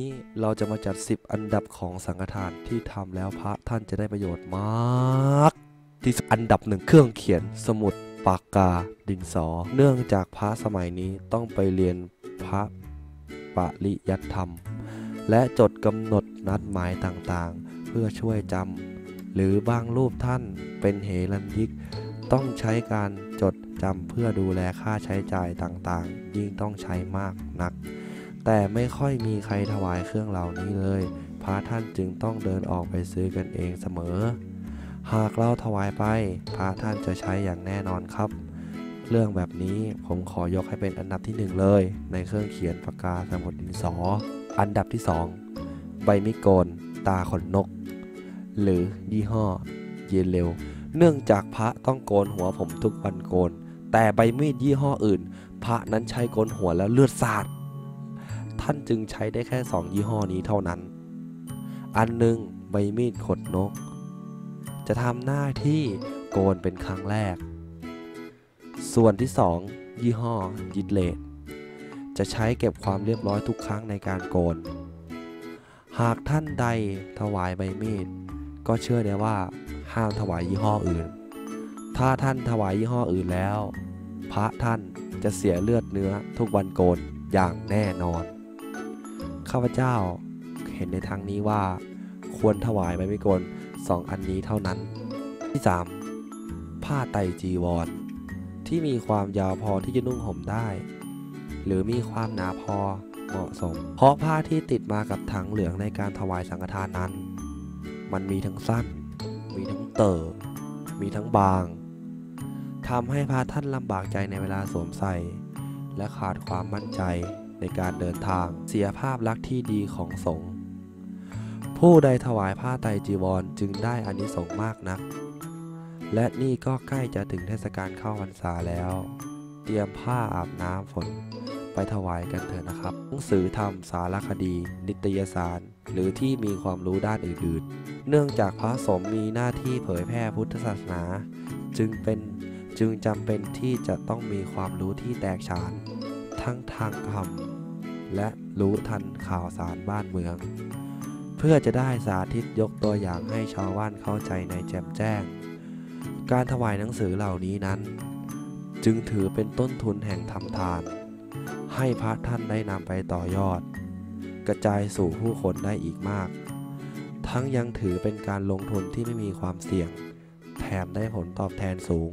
นี้เราจะมาจัด 10 อันดับของสังฆทานที่ทำแล้วพระท่านจะได้ประโยชน์มาก ที่สุดอันดับหนึ่งเครื่องเขียนสมุดปากกาดินสอ เนื่องจากพระสมัยนี้ต้องไปเรียนพระปริยัติธรรม และจดกำหนดนัดหมายต่างๆ เพื่อช่วยจำหรือบางรูปท่านเป็นเหรัญยิก ต้องใช้การจดจำเพื่อดูแลค่าใช้จ่ายต่างๆ ยิ่งต้องใช้มากนัก แต่ไม่ค่อยมีใครถวายเครื่องเหล่านี้เลย พระท่านจึงต้องเดินออกไปซื้อกันเองเสมอ หากเราถวายไป พระท่านจะใช้อย่างแน่นอนครับ เรื่องแบบนี้ผมขอยกให้เป็นอันดับที่หนึ่งเลย ในเครื่องเขียนปากกาสมุดดินสอ อันดับที่สองใบมิโกน ตาขนนก หรือยี่ห้อ เยนเร็ว เนื่องจากพระต้องโกนหัวผมทุกวันโกน แต่ใบมีดยี่ห้ออื่น พระนั้นใช้โกนหัวแล้วเลือดสาดานจึงใช้ได้แค่ 2 ยี่ห้อนี้เท่านั้น อันหนึ่งใบมีดขดนก จะทำหน้าที่โกนเป็นครั้งแรก ส่วนที่ 2 ยี่ห้อยิดเลดจะใช้เก็บความเรียบร้อยทุกครั้งในการโกน หากท่านใดถวายใบมีด ก็เชื่อได้ว่าห้ามถวายยี่ห้ออื่น ถ้าท่านถวายยี่ห้ออื่นแล้ว พระท่านจะเสียเลือดเนื้อทุกวันโกนอย่างแน่นอน ข้าพเจ้าเห็นในทางนี้ว่าควรถวายใบมิกนสองอันนี้เท่านั้น ที่ 3. ผ้าไตจีวร ที่มีความยาวพอที่จะนุ่งห่มได้ หรือมีความหนาพอเหมาะสม เพราะผ้าที่ติดมากับถังเหลืองในการถวายสังฆทานนั้น มันมีทั้งสั้น มีทั้งเต่อมีทั้งบางทำให้พระท่านลำบากใจในเวลาสวมใส่ และขาดความมั่นใจ ในการเดินทางเสียภาพลักษณ์ที่ดีของสงฆ์ผู้ใดถวายผ้าไตรจีวรจึงได้อานิสงส์มากนัก และนี่ก็ใกล้จะถึงเทศกาลเข้าพรรษาแล้ว เตรียมผ้าอาบน้ำฝนไปถวายกันเถอะนะครับ หนังสือธรรมสารคดี นิตยสาร หรือที่มีความรู้ด้านอื่นๆ เนื่องจากพระสงฆ์มีหน้าที่เผยแพร่พุทธศาสนา จึงเป็นจึงจำเป็นที่จะต้องมีความรู้ที่แตกฉาน ทั้งทางคำ และรู้ทันข่าวสารบ้านเมือง เพื่อจะได้สาธิตยกตัวอย่างให้ชาวบ้านเข้าใจในแจ่มแจ้ง การถวายหนังสือเหล่านี้นั้น จึงถือเป็นต้นทุนแห่งทำทาน ให้พระท่านได้นำไปต่อยอด กระจายสู่ผู้คนได้อีกมาก ทั้งยังถือเป็นการลงทุนที่ไม่มีความเสี่ยง แถมได้ผลตอบแทนสูง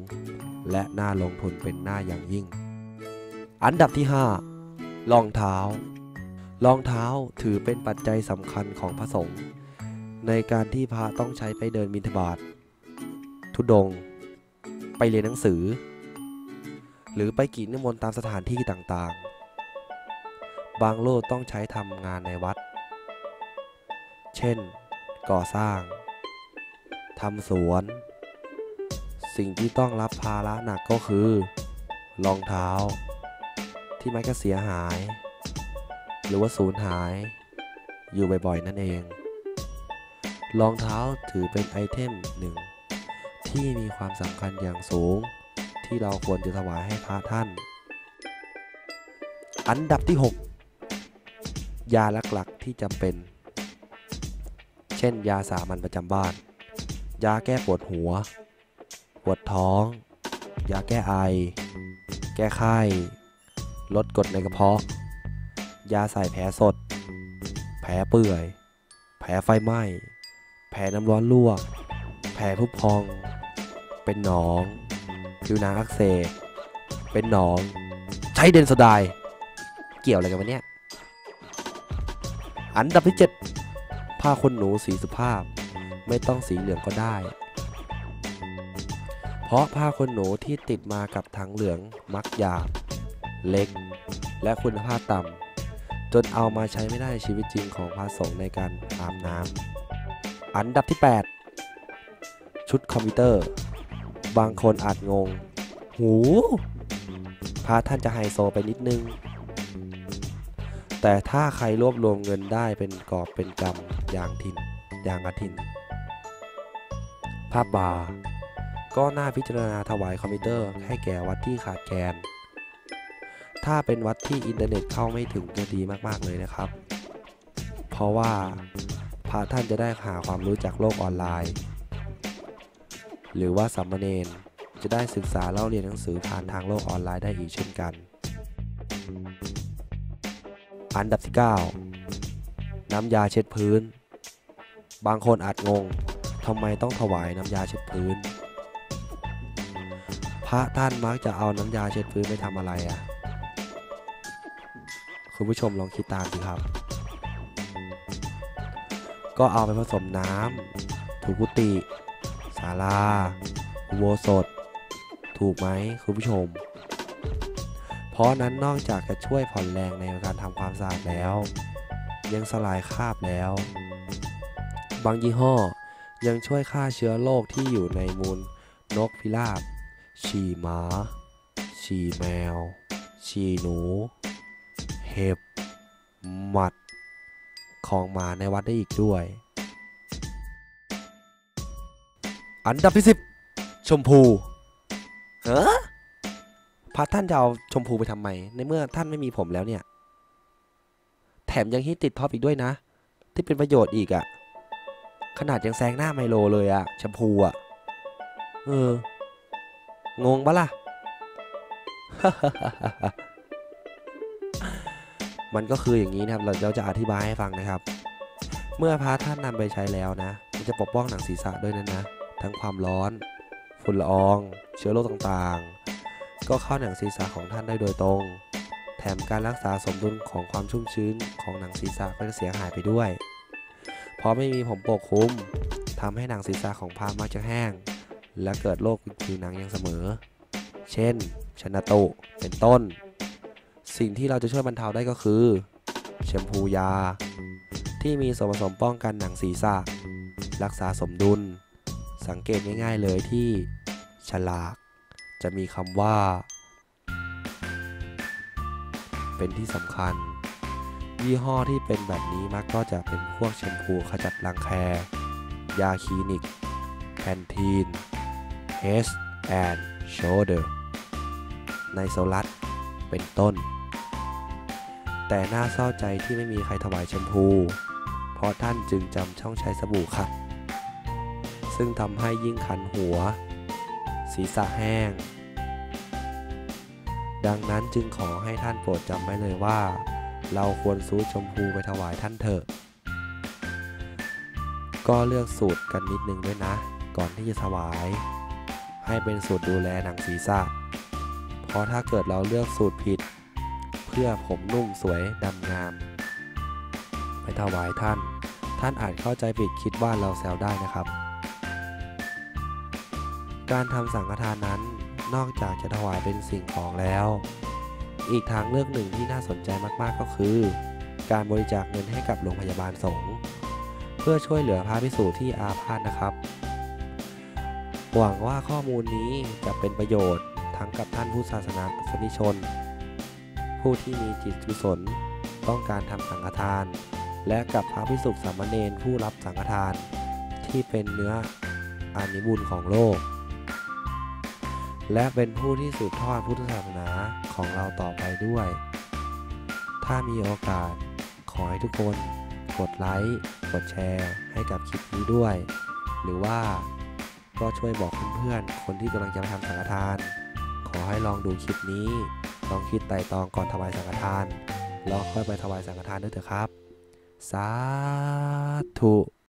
และน่าลงทุนเป็นหน้าอย่างยิ่ง อันดับที่ 5 รองเท้ารองเท้าถือเป็นปัจจัยสำคัญของพระสงฆ์ในการที่พระต้องใช้ไปเดินบิณฑบาตทุดง ไปเรียนหนังสือ หรือไปกินนิมนต์ตามสถานที่ต่างๆ บางโลกต้องใช้ทำงานในวัด เช่น ก่อสร้างทำสวน สิ่งที่ต้องรับภาระหนักก็คือ รองเท้า ที่มักจะเสียหาย หรือว่าสูญหาย อยู่บ่อยๆนั่นเอง รองเท้าถือเป็นไอเทมหนึ่ง ที่มีความสำคัญอย่างสูง ที่เราควรจะถวายให้พระท่าน อันดับที่ 6 ยาหลักๆที่จำเป็น เช่น ยาสามัญประจำบ้าน ยาแก้ปวดหัว ปวดท้อง ยาแก้ไอ แก้ไข้ ลดกรดในกระเพาะ ยาใส่แผลสด แผลเปื่อย แผลไฟไหม้ แผลน้ำร้อนลวก แผลผุพอง เป็นหนอง ผิวหนังอักเสบ เป็นหนอง ใช้เดนโซไดน์เกี่ยวอะไรกันวะเนี่ย อันดับที่ 7 ผ้าขนหนูสีสุภาพ ไม่ต้องสีเหลืองก็ได้เพราะผ้าขนหนูที่ติดมากับถังเหลืองมักหยาบ เล็ก และคุณภาพต่ำจนเอามาใช้ไม่ได้ในชีวิตจริงของพระสงฆ์ในการอาบน้ำอันดับที่ 8 ชุดคอมพิวเตอร์ บางคนอาจงง หูพระท่านจะไฮโซไปนิดนึง แต่ถ้าใครรวบรวมเงินได้เป็นกอบเป็นกำอย่างทินอย่างอาทินภาพบาร์ก็น่าพิจารณาถวายคอมพิวเตอร์ให้แก่วัดที่ขาดแคลน ถ้าเป็นวัดที่อินเทอร์เน็ตเข้าไม่ถึงจะดีมากๆเลยนะครับ เพราะว่าพระท่านจะได้หาความรู้จากโลกออนไลน์ หรือว่าสามเณรจะได้ศึกษาเล่าเรียนหนังสือผ่านทางโลกออนไลน์ได้อีกเช่นกัน อันดับที่ 9 น้ำยาเช็ดพื้น บางคนอาจงงทำไมต้องถวายน้ำยาเช็ดพื้น พระท่านมักจะเอาน้ำยาเช็ดพื้นไปทำอะไรอะ่ะ คุณผู้ชมลองคิดตามสิครับ ก็เอาไปผสมน้ำถูกุฏิศาลาอุโบสถ ถูกไหมคุณผู้ชม เพราะนั้นนอกจากจะช่วยผ่อนแรงในการทำความสะอาดแล้ว ยังสลายคราบแล้ว บางยี่ห้อยังช่วยฆ่าเชื้อโรคที่อยู่ในมูลนกพิราบฉี่หมาฉี่แมวฉี่หนู ห็บ หมัด ของหมาในวัดได้อีกด้วย อันดับที่สิบชมพูเฮ้อพระท่านจะเอาชมพูไปทำไม ในเมื่อท่านไม่มีผมแล้วเนี่ย แถมยังฮิตติดท็อปอีกด้วยนะ ที่เป็นประโยชน์อีกอะ่ะขนาดยังแซงหน้าไมโลเลยอะ่ะชมพูอะ่ะเออ งงปะล่ะ มันก็คืออย่างนี้นะครับเราเราจะอธิบายให้ฟังนะครับ เมื่อพระท่านนำไปใช้แล้วนะ มันจะปกป้องหนังศีรษะด้วยนะนะ ทั้งความร้อน ฝุ่นละออง เชื้อโรคต่างๆ ก็เข้าหนังศีรษะของท่านได้โดยตรง แถมการรักษาสมดุลของความชุ่มชื้นของหนังศีรษะก็จะเสียหายไปด้วย เพราะไม่มีผมปกคลุมทำให้หนังศีรษะของพระมักจะแห้ง และเกิดโรคผิวหนังอย่างเสมอ เช่นชนะตุ เป็นต้น สิ่งที่เราจะช่วยบรรเทาได้ก็คือแชมพูยา ที่มีส่วนผสมป้องกันหนังศีรษะ รักษาสมดุล สังเกตง่าย ๆ เลยที่ ฉลาก จะมีคำว่า เป็นที่สำคัญ ยี่ห้อที่เป็นแบบนี้มักก็จะเป็นพวกแชมพูขจัดรังแค ยาคลินิกแพนทีน Head and Shoulder ไนโซลัสเป็นต้น แต่น่าเศร้าใจที่ไม่มีใครถวายแชมพู เพราะท่านจึงจำช่องใช้สบู่ขัด ซึ่งทำให้ยิ่งคันหัว ศีรษะแห้ง ดังนั้นจึงขอให้ท่านโปรดจำไว้เลยว่า เราควรซื้อชมพูไปถวายท่านเถอะ ก็เลือกสูตรกันนิดนึงด้วยนะ ก่อนที่จะถวาย ให้เป็นสูตรดูแลหนังศีรษะ เพราะถ้าเกิดเราเลือกสูตรผิด พื่อผมนุ่มสวยดำงาม ไปถวายท่าน ท่านอาจเข้าใจผิดคิดว่าเราแซวได้นะครับ การทำสังฆทานนั้นนอกจากจะถวายเป็นสิ่งของแล้ว อีกทางเลือกหนึ่งที่น่าสนใจมากๆก็คือ การบริจาคเงินให้กับโรงพยาบาลสงฆ์เพื่อช่วยเหลือพระภิกษุที่อาพาธนะครับ หวังว่าข้อมูลนี้จะเป็นประโยชน์ทั้งกับท่านผู้ศาสนาสนิชน ผู้ที่มีจิตกุศล ต้องการทำสังฆทาน และกับพระภิกษุสามเณรผู้รับสังฆทาน ที่เป็นเนื้ออานิบุญของโลก และเป็นผู้ที่สืบทอดพุทธศาสนาของเราต่อไปด้วย ถ้ามีโอกาสขอให้ทุกคนกดไลค์ กดแชร์ให้กับคลิปนี้ด้วย หรือว่าก็ช่วยบอกเพื่อนๆ คนที่กำลังจะทำสังฆทาน ขอให้ลองดูคลิปนี้ ลองคิดไต่ตองก่อนถวายสังฆทาน แล้วค่อยไปถวายสังฆทานด้วยเถอะครับ สาธุ